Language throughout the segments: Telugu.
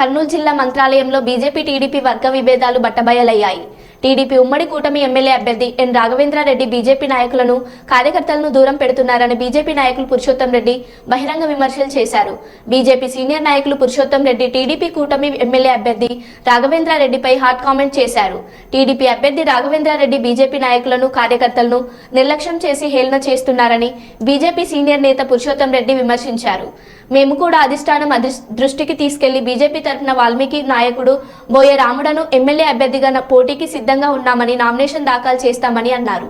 కర్నూలు జిల్లా మంత్రాలయంలో బీజేపీ టీడీపీ వర్గ విభేదాలు బట్టబయలయ్యాయి. టీడీపీ ఉమ్మడి కూటమి ఎమ్మెల్యే అభ్యర్థి ఎన్ రాఘవేంద్రారెడ్డి బీజేపీ నాయకులను కార్యకర్తలను దూరం పెడుతున్నారని బీజేపీ నాయకులు పురుషోత్తం రెడ్డి బహిరంగ విమర్శలు చేశారు. బీజేపీ సీనియర్ నాయకులు పురుషోత్తం రెడ్డి టీడీపీ కూటమి ఎమ్మెల్యే అభ్యర్థి రాఘవేంద్రారెడ్డిపై హాట్ కామెంట్ చేశారు. టీడీపీ అభ్యర్థి రాఘవేంద్రారెడ్డి బీజేపీ నాయకులను కార్యకర్తలను నిర్లక్ష్యం చేసి హేళన చేస్తున్నారని బీజేపీ సీనియర్ నేత పురుషోత్తం రెడ్డి విమర్శించారు. మేము కూడా అధిష్టానం దృష్టికి తీసుకెళ్ళి బీజేపీ తరఫున వాల్మీకి నాయకుడు బోయే రాముడను ఎమ్మెల్యే అభ్యర్థిగా పోటీకి సిద్ధంగా ఉన్నామని నామినేషన్ దాఖలు చేస్తామని అన్నారు.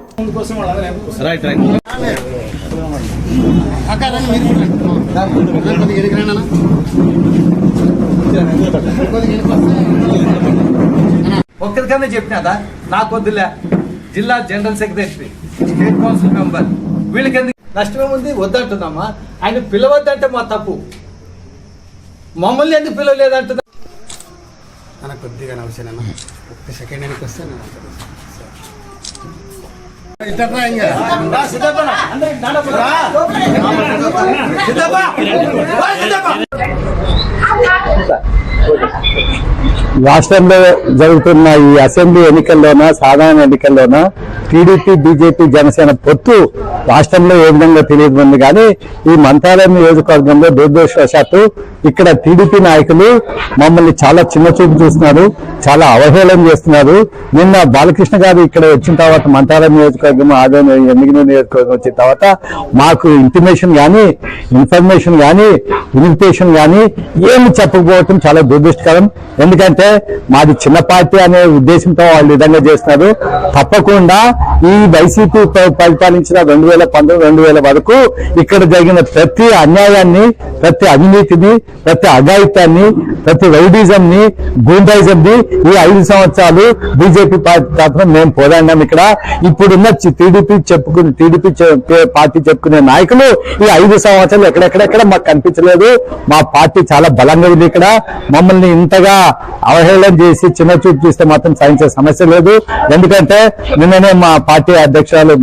ఒక్కరికన్నా చెప్పినదా? నాకు వద్దులే జిల్లా general secretary state council member. వీళ్ళకి ఎందుకు నష్టమేముంది? వద్దంటున్నామా? ఆయన పిలవద్దంటే మా తప్పు. మమ్మల్ని ఎందుకు పిలవలేదంటున్నా? అన్న కొద్దిగా నవ్వుసానన్న ఒక్క సెకండ్ వెనక్కి వస్తే నేను ఇంకా రాష్ట్రంలో జరుగుతున్న ఈ అసెంబ్లీ ఎన్నికల్లోన సాధారణ ఎన్నికల్లోన టీడీపీ బీజేపీ జనసేన పొత్తు రాష్ట్రంలో ఏ విధంగా తెలియదు కానీ ఈ మంత్రాలయం నియోజకవర్గంలో దురదృష్టవశాత్తు ఇక్కడ టీడీపీ నాయకులు మమ్మల్ని చాలా చిన్న చూపు చూస్తున్నారు చాలా అవహేళన చేస్తున్నారు. నిన్న బాలకృష్ణ గారు ఇక్కడ వచ్చిన తర్వాత మంత్రాలయం నియోజకవర్గం ఆదాయం ఎన్నికల నియోజకవర్గం వచ్చిన తర్వాత మాకు ఇంటిమేషన్ కానీ ఇన్ఫర్మేషన్ కానీ ఇన్విటేషన్ కానీ ఏమి చెప్పకపోవటం చాలా దురదృష్టకరం ఎందుకంటే మాది చిన్న పార్టీ అనే ఉద్దేశంతో వాళ్ళు విధంగా చేస్తున్నారు. తప్పకుండా ఈ వైసీపీ పరిపాలించిన రెండు వేల పంతొమ్మిది రెండు వేల వరకు ఇక్కడ జరిగిన ప్రతి అన్యాయాన్ని ప్రతి అవినీతిని ప్రతి అఘాయిత్యాన్ని ప్రతి వైడిజం ని గూండాయిజం ని ఈ ఐదు సంవత్సరాలు బీజేపీ పార్టీ తరఫున మేము పోరాడినాం ఇక్కడ. ఇప్పుడున్న టీడీపీ చెప్పుకునే టీడీపీ పార్టీ చెప్పుకునే నాయకులు ఈ ఐదు సంవత్సరాలు ఎక్కడెక్కడెక్కడ మాకు కనిపించలేదు. మా పార్టీ చాలా బలంగా ఉంది ఇక్కడ. మా మమ్మల్ని ఇంతగా అవహేళన చేసి చిన్న చూపు చూస్తే మాత్రం సాధించే సమస్య లేదు. ఎందుకంటే నిన్ననే మా పార్టీ అధ్యక్షురాలు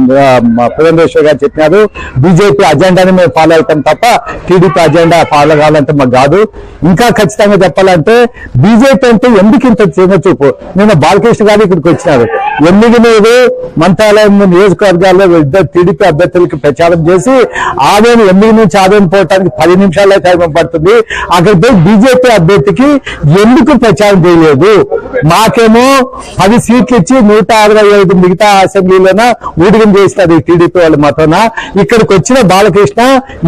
పురంధేశ్వర్ గారు చెప్పినారు బీజేపీ అజెండాని మేము ఫాలో అవుతాం తప్ప టీడీపీ అజెండా ఫాలో కావాలంటే మాకు కాదు. ఇంకా ఖచ్చితంగా చెప్పాలంటే బీజేపీ అంటే ఎందుకు ఇంత చిన్న చూపు నిన్న బాలకృష్ణ గారు ఇక్కడికి వచ్చినారు. ఎనిమిది మీద మంత్రాలయం నియోజకవర్గాల్లో ఇద్దరు టీడీపీ అభ్యర్థులకి ప్రచారం చేసి ఆదాయం ఎనిమిది నుంచి ఆదాయం పోవటానికి పది నిమిషాలే టైం పడుతుంది. అక్కడికి బీజేపీ అభ్యర్థికి ఎందుకు ప్రచారం చేయలేదు? మాకేమో పది సీట్లు ఇచ్చి నూట అరవై ఐదు మిగతా అసెంబ్లీలోన ఊడిగం చేస్తారు టీడీపీ వాళ్ళ మతోన ఇక్కడికి వచ్చిన బాలకృష్ణ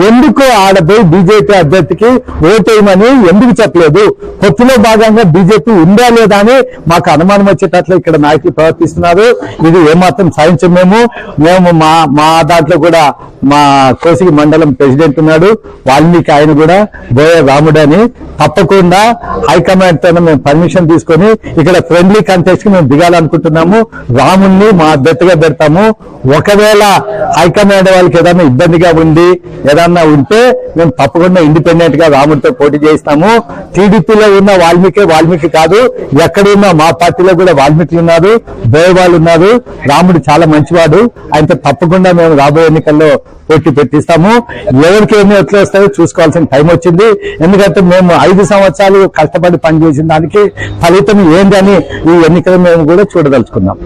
ఎందుకు ఆడపోయి బీజేపీ అభ్యర్థికి ఓటేయమని ఎందుకు చెప్పలేదు? కొత్తలో భాగంగా బీజేపీ ఉందా లేదా అని మాకు అనుమానం వచ్చేటట్లు ఇక్కడ నాయకులు ప్రవర్తిస్తున్నారు. ఇది ఏమాత్రం సాధించం మేము. మేము మా మా దాంట్లో కూడా మా కోసిగి మండలం ప్రెసిడెంట్ ఉన్నాడు. వాల్మీకి ఆయన కూడా బోయ రాముడు అని. తప్పకుండా హైకమాండ్తో మేము పర్మిషన్ తీసుకొని ఇక్కడ ఫ్రెండ్లీ కంటెస్ట్కి మేము దిగాలనుకుంటున్నాము. రాముణ్ణి మా అభ్యర్థిగా పెడతాము. ఒకవేళ హైకమాండ్ వాళ్ళకి ఏదైనా ఇబ్బందిగా ఉంది ఏదన్నా ఉంటే మేము తప్పకుండా ఇండిపెండెంట్గా రాముడితో పోటీ చేస్తాము టీడీపీలో ఉన్న వాల్మీకి వాల్మీకి కాదు ఎక్కడున్న మా పార్టీలో కూడా వాల్మీకి ఉన్నారు. బోయ వాళ్ళు ఉన్నారు. రాముడు చాలా మంచివాడు. ఆయనతో తప్పకుండా మేము రాబోయే ఎన్నికల్లో పోటీ పెట్టిస్తాము. ఎవరికి ఏమి ఎట్లా వస్తాయో చూసుకోవాల్సిన టైం వచ్చింది. ఎందుకంటే మేము ఐదు సంవత్సరాలు కష్టపడి పనిచేసిన దానికి ఫలితం ఏందని ఈ ఎన్నికలు మేము కూడా చూడదలుచుకున్నాం.